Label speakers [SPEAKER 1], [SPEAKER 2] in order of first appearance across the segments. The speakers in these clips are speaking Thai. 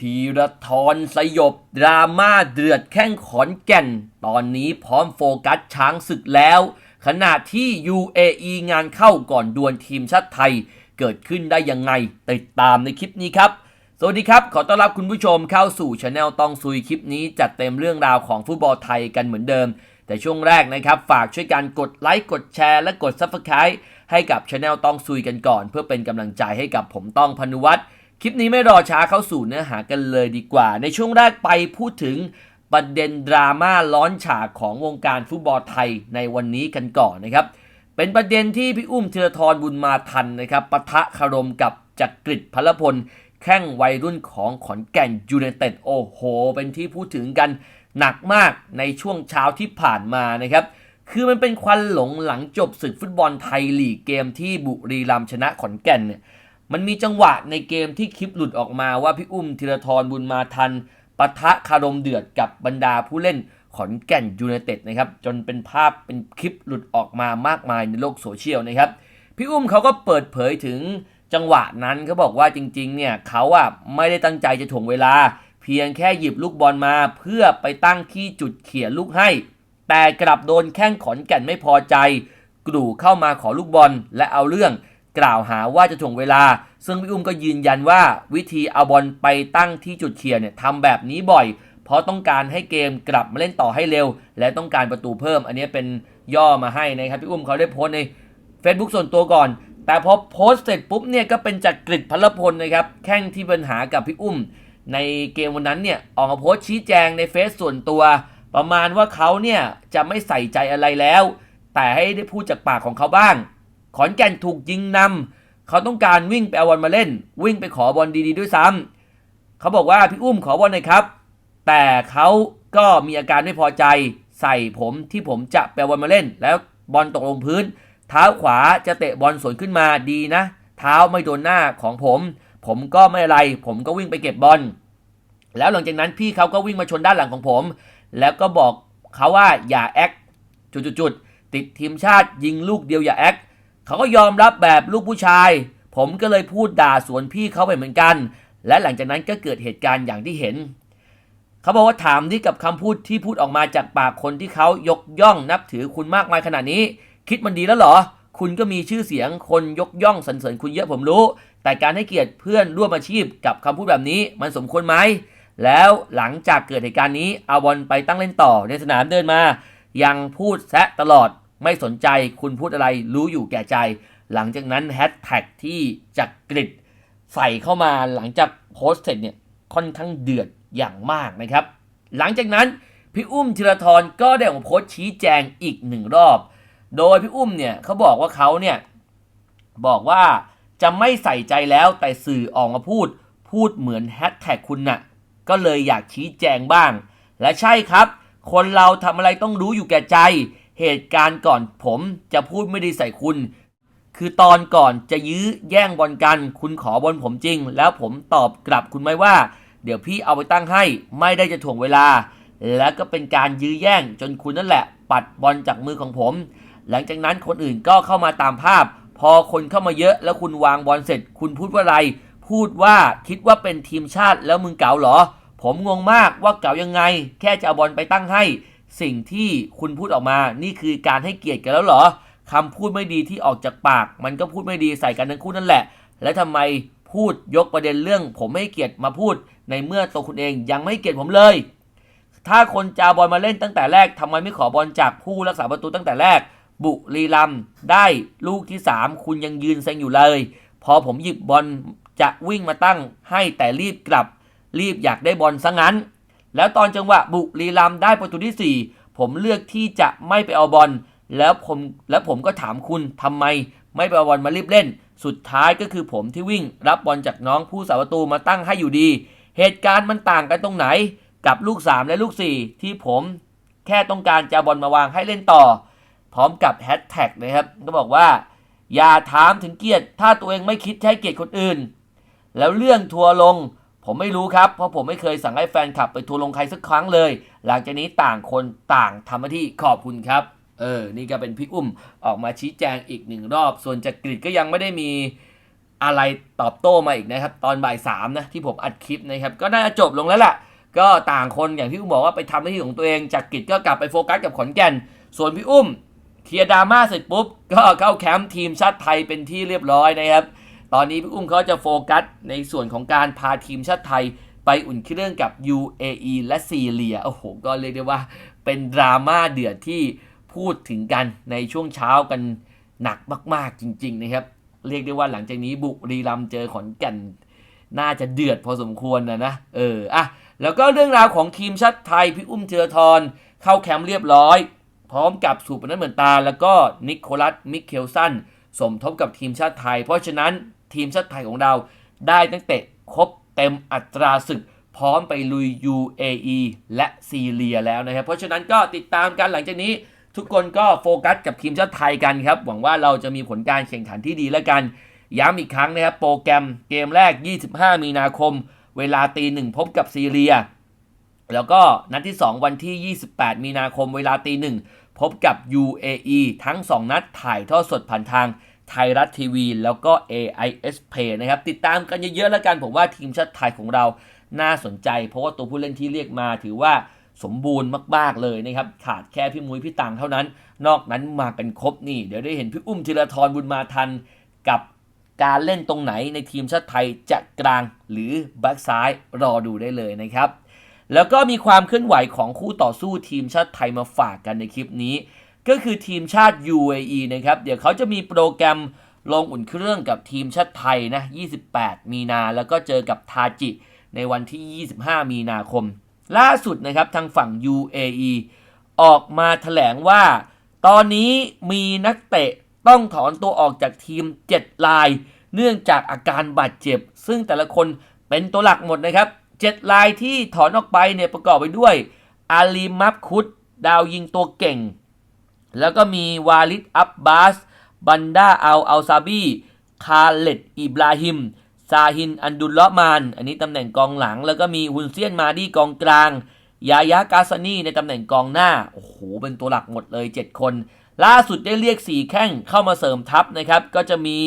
[SPEAKER 1] ธีรทรสยบ ดราม่าเดือดแข้งขอนแก่น ตอนนี้พร้อมโฟกัสช้างศึกแล้ว ขณะที่ UAE งานเข้าก่อนดวลทีมชาติไทย เกิดขึ้นได้ยังไง ติดตามในคลิปนี้ครับ สวัสดีครับ ขอต้อนรับคุณผู้ชมเข้าสู่ช anel ต้องซุยคลิปนี้ จัดเต็มเรื่องราวของฟุตบอลไทยกันเหมือนเดิม แต่ช่วงแรกนะครับฝากช่วยกันกดไลค์กดแชร์และกด Subscribe ให้กับช anel ต้องซุยกันก่อน เพื่อเป็นกำลังใจให้กับผมต้องพนุวัฒน์ คลิปนี้ไม่รอช้าเข้าสู่เนื้อหากันเลยดีกว่า ในช่วงแรกไปพูดถึงประเด็นดราม่าร้อนฉากของวงการฟุตบอลไทยในวันนี้กันก่อนนะครับ เป็นประเด็นที่พี่อุ้มธีรทรบุญมาทันนะครับปะทะคารมกับจักริดพลพล แข้งวัยรุ่นของขอนแก่นยูไนเต็ดโอ้โห เป็นที่พูดถึงกันหนักมากในช่วงเช้าที่ผ่านมานะครับ คือมันเป็นควันหลงหลังจบศึกฟุตบอลไทยลีกเกมที่บุรีรัมย์ชนะขอนแก่นเนี่ย มันมีจังหวะในเกมที่คลิปหลุดออกมาว่าพี่อุ้มธีรทรบุญมาทันปะทะคารมเดือดกับบรรดาผู้เล่นขอนแก่นยูไนเต็ดนะครับจนเป็นภาพเป็นคลิปหลุดออกมามากมายในโลกโซเชียลนะครับพี่อุ้มเขาก็เปิดเผยถึงจังหวะนั้นเขาบอกว่าจริงๆเนี่ยเขาอะไม่ได้ตั้งใจจะถ่วงเวลา เพียงแค่หยิบลูกบอลมาเพื่อไปตั้งที่จุดเขี่ยลูกให้ แต่กลับโดนแข้งขอนแก่นไม่พอใจกรูเข้ามาขอลูกบอลและเอาเรื่อง กล่าวหาว่าจะถ่วงเวลา ซึ่งพี่อุ้มก็ยืนยันว่าวิธีเอาบอลไปตั้งที่จุดเขี่ยเนี่ยทำแบบนี้บ่อย เพราะต้องการให้เกมกลับมาเล่นต่อให้เร็ว และต้องการประตูเพิ่ม อันนี้เป็นย่อมาให้นะครับพี่อุ้มเขาได้โพสใน Facebook ส่วนตัวก่อน แต่พอโพสเสร็จปุ๊บเนี่ยก็เป็นจักริดพลพลนะครับแข้งที่ปัญหากับพี่อุ้ม ในเกมวันนั้นเนี่ยออกมาโพสชี้แจงในเฟซส่วนตัว ประมาณว่าเขาเนี่ยจะไม่ใส่ใจอะไรแล้ว แต่ให้ได้พูดจากปากของเขาบ้าง ขอนแก่นถูกยิงนำเขาต้องการวิ่งไปเอาบอลมาเล่น วิ่งไปขอบอลดีๆด้วยซ้ำเขาบอกว่าพี่อุ้มขอบอลหน่อยครับ แต่เขาก็มีอาการไม่พอใจใส่ผมที่ผมจะไปเอาบอลมาเล่น แล้วบอลตกลงพื้น เท้าขวาจะเตะบอลสวนขึ้นมาดีนะ เท้าไม่โดนหน้าของผม ผมก็ไม่อะไร ผมก็วิ่งไปเก็บบอลแล้วหลังจากนั้นพี่เขาก็วิ่งมาชนด้านหลังของผม แล้วก็บอกเขาว่าอย่าแอคจุดๆติดทีมชาติยิงลูกเดียวอย่าแอค เขาก็ยอมรับแบบลูกผู้ชาย ผมก็เลยพูดด่าสวนพี่เขาไปเหมือนกัน และหลังจากนั้นก็เกิดเหตุการณ์อย่างที่เห็น เขาบอกว่าถามที่กับคำพูดที่พูดออกมาจากปากคนที่เขายกย่องนับถือคุณมากมายขนาดนี้ คิดมันดีแล้วเหรอ คุณก็มีชื่อเสียงคนยกย่องสรรเสริญคุณเยอะผมรู้ แต่การให้เกียรติเพื่อนร่วมอาชีพกับคำพูดแบบนี้มันสมควรไหมแล้วหลังจากเกิดเหตุการณ์นี้อาบอลไปตั้งเล่นต่อในสนามเดินมา ยังพูดแซะตลอด ไม่สนใจคุณพูดอะไรรู้อยู่แก่ใจ หลังจากนั้นแฮชแท็กที่จักกริดใส่เข้ามาหลังจากโพสต์เสร็จเนี่ยค่อนข้างเดือดอย่างมากนะครับ หลังจากนั้นพี่อุ้มธีรทรก็ได้ออกมาโพสต์ชี้แจงอีกหนึ่งรอบ โดยพี่อุ้มเนี่ยเขาบอกว่าเขาเนี่ยบอกว่าจะไม่ใส่ใจแล้วแต่สื่อออกมาพูด พูดเหมือนแฮชแท็กคุณน่ะก็เลยอยากชี้แจงบ้าง และใช่ครับ คนเราทำอะไรต้องรู้อยู่แก่ใจ เหตุการณ์ก่อนผมจะพูดไม่ดีใส่คุณ คือตอนก่อนจะยื้อแย่งบอลกัน คุณขอบอลผมจริง แล้วผมตอบกลับคุณไหมว่า เดี๋ยวพี่เอาไปตั้งให้ไม่ได้จะถ่วงเวลา แล้วก็เป็นการยื้อแย่งจนคุณนั่นแหละ ปัดบอลจากมือของผม หลังจากนั้นคนอื่นก็เข้ามาตามภาพ พอคนเข้ามาเยอะแล้วคุณวางบอลเสร็จ คุณพูดว่าอะไร พูดว่าคิดว่าเป็นทีมชาติแล้วมึงเก๋าเหรอ ผมงงมากว่าเก๋ายังไง แค่จะเอาบอลไปตั้งให้ สิ่งที่คุณพูดออกมา นี่คือการให้เกียรติกันแล้วเหรอคำพูดไม่ดีที่ออกจากปาก มันก็พูดไม่ดีใส่กันทั้งคู่นั่นแหละ และทำไมพูดยกประเด็นเรื่อง ผมไม่ให้เกียรติมาพูด ในเมื่อตัวคุณเองยังไม่ให้เกียรติผมเลย ถ้าคนจะเอาบอลมาเล่นตั้งแต่แรกทำไมไม่ขอบอลจากผู้รักษาประตูตั้งแต่แรก บุรีรัมได้ลูกที่ 3 คุณยังยืนเซ็งอยู่เลย พอผมหยิบบอลจะวิ่งมาตั้งให้แต่รีบกลับ รีบอยากได้บอลซะงั้น แล้วตอนจังหวะบุรีรัมได้ประตูที่ 4 ผมเลือกที่จะไม่ไปเอาบอล แล้วผมแล้วผมก็ถามคุณทำไม ไม่ไปเอาบอลมารีบเล่น สุดท้ายก็คือผมที่วิ่ง รับบอลจากน้องผู้สาประตูมาตั้งให้อยู่ดี เหตุการณ์มันต่างกันตรงไหน กับลูก 3 และลูก 4 ที่ผมแค่ต้องการจะบอลมาวางให้เล่นต่อ พร้อมกับแฮชแท็กนะครับก็บอกว่า อย่าถามถึงเกียรติถ้าตัวเองไม่คิดใช้เกียรติคนอื่น แล้วเรื่องทัวร์ลง ผมไม่รู้ครับ เพราะผมไม่เคยสั่งให้แฟนคลับไปทัวร์ลงใครสักครั้งเลย หลังจากนี้ต่างคนต่างทำหน้าที่ขอบคุณครับ เออ นี่ก็เป็นพี่อุ้มออกมาชี้แจงอีกหนึ่งรอบ ส่วนจักกริดก็ยังไม่ได้มีอะไรตอบโต้มาอีกนะครับ ตอนบ่ายสามนะที่ผมอัดคลิปนะครับ ก็น่าจะจบลงแล้วล่ะ ก็ต่างคนอย่างที่อุ้มบอกว่าไปทำหน้าที่ของตัวเองจากกิจก็กลับไปโฟกัสกับขอนแก่น ส่วนพี่อุ้มเคลียร์ดราม่าเสร็จปุ๊บก็เข้าแคมป์ทีมชาติไทยเป็นที่เรียบร้อยนะครับ ตอนนี้พี่อุ้มเขาจะโฟกัสในส่วนของการพาทีมชาติไทยไปอุ่นเครื่องกับ UAE และซีเรีย โอ้โห ก็เรียกได้ว่าเป็นดราม่าเดือดที่พูดถึงกันในช่วงเช้ากันหนักมากๆจริง ๆ นะครับ เรียกได้ว่าหลังจากนี้บุรีรัมเจอขอนแก่น น่าจะเดือดพอสมควรนะนะ เออ อะ แล้วก็เรื่องราวของทีมชาติไทย พี่อุ้มเจอทรเข้าแคมป์เรียบร้อย พร้อมกับสุปนัทเหมือนตา แล้วก็นิโคลัสมิเคลสันสมทบกับทีมชาติไทย เพราะฉะนั้น ทีมชาติไทยของเรา ได้ตั้งแต่ครบเต็มอัตราศึก พร้อมไปลุย UAE และซีเรียแล้วนะครับ เพราะฉะนั้นก็ติดตามกันหลังจากนี้ ทุกคนก็โฟกัสกับทีมชาติไทยกันครับ หวังว่าเราจะมีผลการแข่งขันที่ดีแล้วกัน ย้ำอีกครั้งนะครับ โปรแกรมเกมแรก 25 มีนาคม เวลาตีหนึ่งพบกับซีเรีย แล้วก็นัดที่ 2 วันที่ 28 มีนาคม เวลาตีหนึ่งพบกับ UAE ทั้ง 2 นัดถ่ายทอดสดผ่านทาง ไทยรัฐทีวี แล้วก็ AIS Play นะครับ ติดตามกันเยอะๆแล้วกัน ผมว่าทีมชาติไทยของเราน่าสนใจ เพราะว่าตัวผู้เล่นที่เรียกมาถือว่าสมบูรณ์มากๆเลยนะครับ ขาดแค่พี่มุ้ยพี่ตังเท่านั้น นอกนั้นมากันครบนี่ เดี๋ยวได้เห็นพี่อุ้มธีรทรบุญมาทันกับการเล่นตรงไหนในทีมชาติไทยจะกลางหรือแบ็กซ้ายรอดูได้เลยนะครับ แล้วก็มีความเคลื่อนไหวของคู่ต่อสู้ทีมชาติไทยมาฝากกันในคลิปนี้ ก็คือทีมชาติ UAE นะครับ เดี๋ยวเขาจะมีโปรแกรมลงอุ่นเครื่องกับทีมชาติไทยนะ 28 มีนา แล้วก็เจอกับทาจิ ในวันที่ 25 มีนาคม ล่าสุดนะครับทางฝั่ง UAE ออกมาแถลงว่า ตอนนี้มีนักเตะต้องถอนตัวออกจากทีม 7 ลาย เนื่องจากอาการบาดเจ็บ ซึ่งแต่ละคนเป็นตัวหลักหมดนะครับ 7 ลายที่ถอนออกไปเนี่ยประกอบไปด้วย อาลีมับคุด ดาวยิงตัวเก่ง แล้วก็มีวาลิดอับบาส บันดาอัลอัลซาบี คาเลตอิบราฮิม ซาฮิน อันดุลลาะมาน อันนี้ตำแหน่งกองหลัง แล้วก็มีฮุนเซียนมาดีกองกลาง ยายากาซานีในตำแหน่งกองหน้า โอ้โห เป็นตัวหลักหมดเลย 7 คน ล่าสุดได้เรียก 4 แข้งเข้ามาเสริมทัพนะครับ ก็จะมี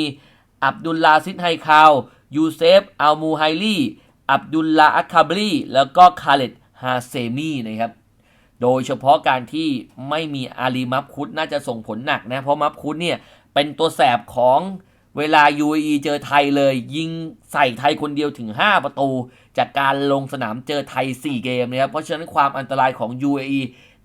[SPEAKER 1] อับดุลลาซิดไฮคาว ยูเซฟ อัลมูไฮลี อับดุลลาอัคคาบรี แล้วก็คาเลตฮาเซมีนะครับ โดยเฉพาะการที่ไม่มีอาลีมับคุดน่าจะส่งผลหนักนะ เพราะมับคุดเนี่ยเป็นตัวแสบของเวลา UAE เจอไทยเลย ยิงใส่ไทยคนเดียวถึง 5 ประตู จากการลงสนามเจอไทย 4 เกมนะครับเพราะฉะนั้นความอันตรายของ UAE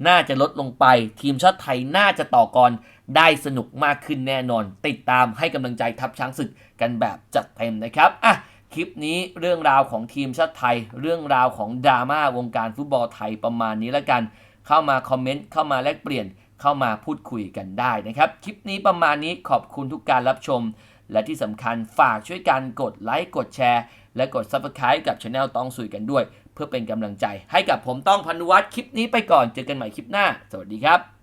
[SPEAKER 1] น่าจะลดลงไป ทีมชาติไทยน่าจะต่อกรได้สนุกมากขึ้นแน่นอน ติดตามให้กำลังใจทัพช้างศึกกันแบบจัดเต็มนะครับอะคลิปนี้เรื่องราวของทีมชาติไทย เรื่องราวของดราม่าวงการฟุตบอลไทยประมาณนี้แล้วกัน เข้ามาคอมเมนต์เข้ามาแลกเปลี่ยนเข้ามาพูดคุยกันได้นะครับ คลิปนี้ประมาณนี้ขอบคุณทุกการรับชม และที่สำคัญฝากช่วยกันกดไลค์กดแชร์ และกด Subscribe กับช anel ต้องสุยกันด้วย เพื่อเป็นกำลังใจ ให้กับผมต้องพันวัตรคลิปนี้ไปก่อนเจอกันใหม่คลิปหน้า สวัสดีครับ